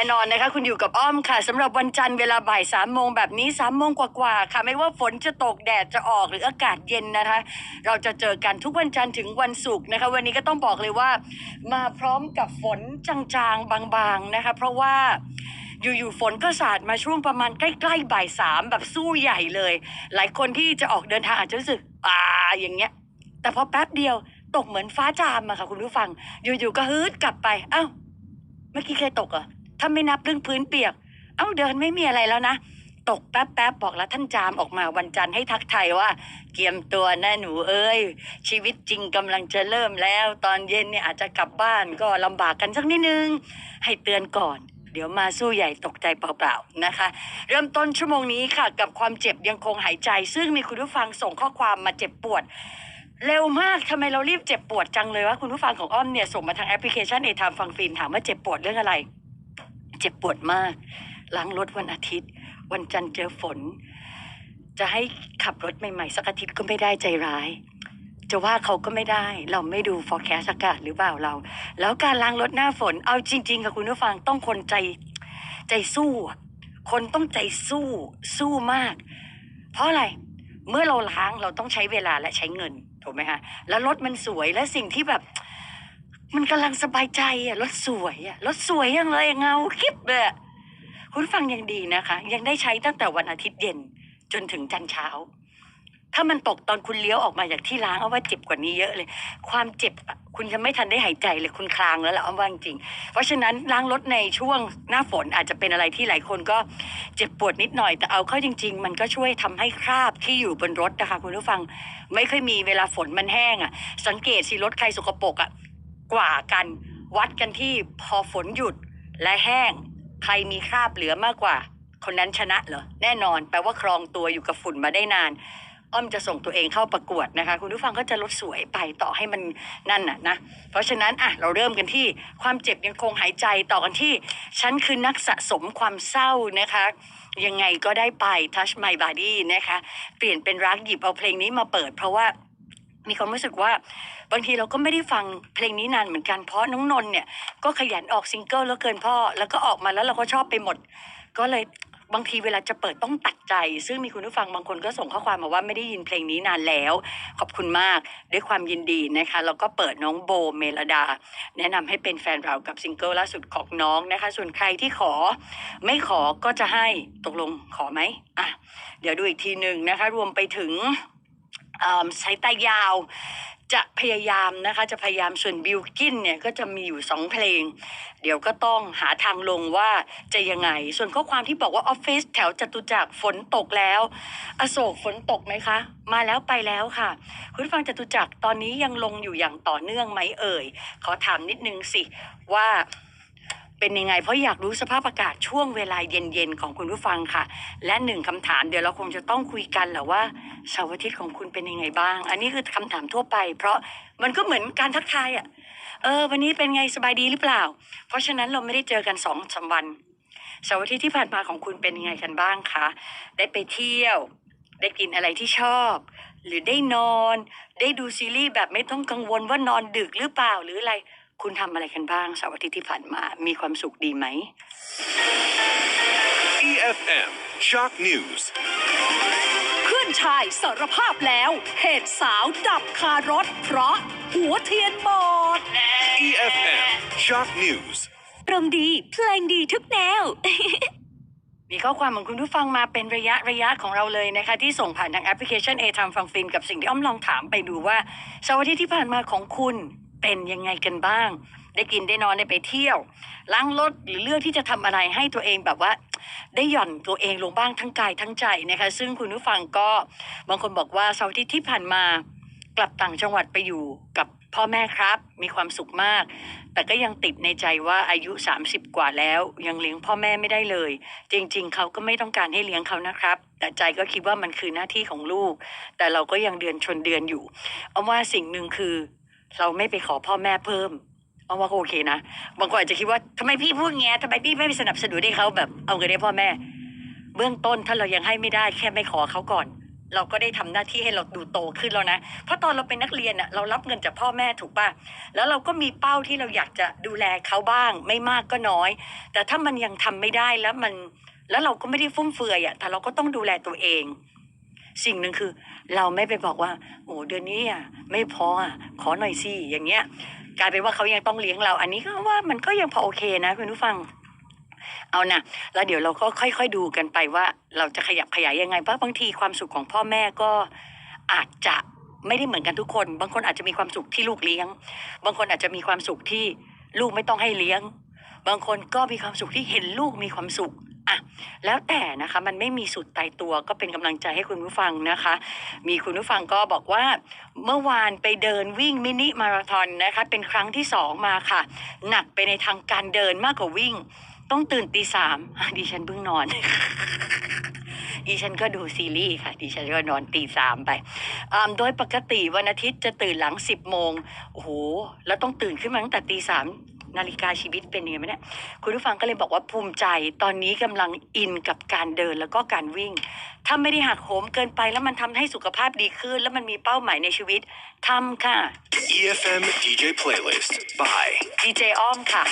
น่นอนนะคะ คุณอยู่กับอ้อมค่ะสำหรับวันจันทร์เวลาบ่ายสามโมงแบบนี้สามโมงกว่าๆค่ะ ไม่ว่าฝนจะตกแดดจะออกหรืออากาศเย็นนะคะ เราจะเจอกันทุกวันจันทร์ถึงวันศุกร์นะคะ วันนี้ก็ต้องบอกเลยว่า มาพร้อมกับฝนจางๆบางๆนะคะ เพราะว่าอยู่ๆฝนก็สาดมาช่วงประมาณใกล้ๆบ่ายสามแบบสู้ใหญ่เลย หลายคนที่จะออกเดินทางอาจจะรู้สึกอ่าอย่างเงี้ย แต่พอแป๊บเดียวตกเหมือนฟ้าจามอะค่ะ คุณผู้ฟัง อยู่ๆก็ฮืดกลับไป เอ้า เมื่อกี้เคยตกเหรอ ถ้าไม่นับเรื่องพื้นเปียก เอ้าเดินไม่มีอะไรแล้วนะ ตกแป๊บแป๊บบอกแล้วท่านจามออกมาวันจันทร์ให้ทักไทยว่า เกียมตัวนะหนูเอ้ย ชีวิตจริงกำลังจะเริ่มแล้ว ตอนเย็นเนี่ยอาจจะกลับบ้านก็ลำบากกันสักนิดนึง ให้เตือนก่อนเดี๋ยวมาสู้ใหญ่ตกใจเปล่าๆนะคะ เริ่มต้นชั่วโมงนี้ค่ะ กับความเจ็บยังคงหายใจ ซึ่งมีคุณผู้ฟังส่งข้อความมาเจ็บปวด เร็วมากทำไมเรารีบเจ็บปวดจังเลยวะคุณผู้ฟังของอ้อมเนี่ยส่งมาทางแอปพลิเคชันเอทามฟังฟินถามว่าเจ็บปวดเรื่องอะไร เจ็บปวดมากล้างรถวันอาทิตย์ วันจันทร์เจอฝน จะให้ขับรถใหม่ๆ สักอาทิตย์ก็ไม่ได้ใจร้าย จะว่าเขาก็ไม่ได้ เราไม่ดู forecast อากาศหรือเปล่าเรา แล้วการล้างรถหน้าฝน เอาจริง ๆค่ะคุณผู้ฟังต้องคนใจใจสู้คนต้องใจสู้สู้มาก เพราะอะไรเมื่อเราล้างเราต้องใช้เวลาและใช้เงินถูกไหมคะแล้วรถมันสวยและสิ่งที่แบบ มันกำลังสบายใจอะรถสวยอะรถสวยยังเลยเงาคลิปเลยอะคุณฟังยังดีนะคะ ยังได้ใช้ตั้งแต่วันอาทิตย์เย็นจนถึงจันทร์เช้า ถ้ามันตกตอนคุณเลี้ยวออกมาจากที่ล้างเอาว่าเจ็บกว่านี้เยอะเลย ความเจ็บอะคุณจะไม่ทันได้หายใจเลยคุณคลางแล้วแหละเอาว่าจริงเพราะฉะนั้นล้างรถในช่วงหน้าฝนอาจจะเป็นอะไรที่หลายคนก็เจ็บปวดนิดหน่อยแต่เอาเข้าจริง ๆ มันก็ช่วยทำให้คราบที่อยู่บนรถนะคะคุณผู้ฟัง ไม่ค่อยมีเวลาฝนมันแห้งอะสังเกตสิรถใครสกปรกอะ กว่ากัน วัดกันที่พอฝนหยุดและแห้ง ใครมีคราบเหลือมากกว่า คนนั้นชนะเหรอ แน่นอนแปลว่าครองตัวอยู่กับฝุ่นมาได้นาน อ้อมจะส่งตัวเองเข้าประกวดนะคะ คุณผู้ฟังก็จะลดสวยไปต่อให้มันนั่นน่ะนะ เพราะฉะนั้นอะเราเริ่มกันที่ความเจ็บยังคงหายใจต่อกันที่ ฉันคือนักสะสมความเศร้านะคะยังไงก็ได้ไป Touch My Body นะคะ เปลี่ยนเป็นรักหยิบเอาเพลงนี้มาเปิด เพราะว่า มีความรู้สึกว่าบางทีเราก็ไม่ได้ฟังเพลงนี้นานเหมือนกันเพราะน้องนนท์เนี่ยก็ขยันออกซิงเกิลแล้วเกินพ่อ แล้วก็ออกมาแล้วเราก็ชอบไปหมด ก็เลยบางทีเวลาจะเปิดต้องตัดใจ ซึ่งมีคุณผู้ฟังบางคนก็ส่งข้อความมาว่าไม่ได้ยินเพลงนี้นานแล้ว ขอบคุณมากด้วยความยินดีนะคะแล้วก็เปิดน้องโบเมลดา แนะนำให้เป็นแฟนเรากับซิงเกิลล่าสุดของน้องนะคะ ส่วนใครที่ขอไม่ขอก็จะให้ตกลงขอไหมอะเดี๋ยวดูอีกทีหนึ่งนะคะ รวมไปถึง สายตายาวจะพยายามนะคะจะพยายามส่วนบิลกินเนี่ยก็จะมีอยู่สองเพลง เดี๋ยวก็ต้องหาทางลงว่าจะยังไง ส่วนข้อความที่บอกว่าออฟฟิศแถวจตุจักรฝนตกแล้ว อโศกฝนตกไหมคะ มาแล้วไปแล้วค่ะ คุณฟังจตุจักรตอนนี้ยังลงอยู่อย่างต่อเนื่องไหมเอ่ย ขอถามนิดนึงสิว่า เป็นยังไง เพราะอยากรู้สภาพอากาศช่วงเวลาเย็นๆของคุณผู้ฟังค่ะ และหนึ่งคำถามเดี๋ยวเราคงจะต้องคุยกันแหละว่าเสาร์อาทิตย์ของคุณเป็นยังไงบ้าง อันนี้คือคำถามทั่วไป เพราะมันก็เหมือนการทักทายอะเออ วันนี้เป็นไงสบายดีหรือเปล่า เพราะฉะนั้นเราไม่ได้เจอกันสองสาวันเสาร์อาทิตย์ที่ผ่านมาของคุณเป็นยังไงกันบ้างคะได้ไปเที่ยว ได้กินอะไรที่ชอบ หรือได้นอน ได้ดูซีรีส์แบบไม่ต้องกังวลว่านอนดึกหรือเปล่าหรืออะไร คุณทำอะไรกันบ้างเสาร์อาทิตย์ที่ผ่านมา มีความสุขดีไหม EFM Shock News เพื่อนชายสารภาพแล้ว เหตุสาวดับคารถ เพราะหัวเทียนหมด EFM Shock News รมดี เพลงดีทุกแนว มีข้อความของคุณผู้ฟังมาเป็นระยะระยะของเราเลยนะคะ ที่ส่งผ่านทางแอปพลิเคชัน A ทำฟังฟินกับสิ่งที่อ้อมลองถามไปดูว่าเสาร์อาทิตย์ที่ผ่านมาของคุณ เป็นยังไงกันบ้าง ได้กินได้นอนได้ไปเที่ยว ล้างรถหรือเลือกที่จะทำอะไรให้ตัวเองแบบว่า ได้หย่อนตัวเองลงบ้างทั้งกายทั้งใจนะคะ ซึ่งคุณผู้ฟังก็บางคนบอกว่าเสาร์ทิตย์ที่ผ่านมากลับต่างจังหวัดไปอยู่กับพ่อแม่ครับมีความสุขมาก แต่ก็ยังติดในใจว่าอายุ 30 กว่าแล้ว ยังเลี้ยงพ่อแม่ไม่ได้เลย จริง ๆ เขาก็ไม่ต้องการให้เลี้ยงเขานะครับ แต่ใจก็คิดว่ามันคือหน้าที่ของลูก แต่เราก็ยังเดือนชนเดือนอยู่เอาว่าสิ่งหนึ่งคือ เราไม่ไปขอพ่อแม่เพิ่มเอาว่าก็โอเคนะบางคนอาจจะคิดว่าทำไมพี่พูดแง่ทำไมพี่ไม่ไปสนับสนุนให้เขาแบบเอาเงินให้พ่อแม่ เบื้องต้นถ้าเรายังให้ไม่ได้แค่ไม่ขอเขาก่อน เราก็ได้ทำหน้าที่ให้เราดูโตขึ้นแล้วนะเพราะตอนเราเป็นนักเรียนอะเรารับเงินจากพ่อแม่ถูกป่ะแล้วเราก็มีเป้าที่เราอยากจะดูแลเขาบ้าง ไม่มากก็น้อย แต่ถ้ามันยังทำไม่ได้แล้วมันแล้วเราก็ไม่ได้ฟุ่มเฟือยอะแต่เราก็ต้องดูแลตัวเอง สิ่งหนึ่งคือ เราไม่ไปบอกว่าโอ้เดือนนี้อะไม่พออะขอหน่อยสิอย่างเงี้ย กลายเป็นว่าเขายังต้องเลี้ยงเรา อันนี้ก็ว่ามันก็ยังพอโอเคนะคุณผู้ฟังเอานะแล้วเดี๋ยวเราก็ค่อยๆดูกันไปว่า เราจะขยับขยายยังไงเพราะบางทีความสุขของพ่อแม่ก็อาจจะไม่ได้เหมือนกันทุกคน บางคนอาจจะมีความสุขที่ลูกเลี้ยง บางคนอาจจะมีความสุขที่ลูกไม่ต้องให้เลี้ยง บางคนก็มีความสุขที่เห็นลูกมีความสุข อะแล้วแต่นะคะมันไม่มีสุดตายตัวก็เป็นกำลังใจให้คุณผู้ฟังนะคะ มีคุณผู้ฟังก็บอกว่าเมื่อวานไปเดินวิ่งมินิมาราธอนนะคะเป็นครั้งที่สองมาค่ะ หนักไปในทางการเดินมากกว่าวิ่ง ต้องตื่นตีสามดิฉันเพิ่งนอนดิฉันก็ดูซีรีส์ค่ะ ดิฉันก็นอนตีสามไป โดยปกติวันอาทิตย์จะตื่นหลังสิบโมง โอ้โห แล้วต้องตื่นขึ้นมาตั้งแต่ตีสาม นาฬิกาชีวิตเป็นยังไงไหมเนี่ยคุณผู้ฟังก็เลยบอกว่าภูมิใจตอนนี้กำลังอินกับการเดินแล้วก็การวิ่ง ถ้าไม่ได้หักโหมเกินไปแล้วมันทำให้สุขภาพดีขึ้น แล้วมันมีเป้าหมายในชีวิตทำค่ะ EFM DJ playlist by ดีเจอ้อมค่ะ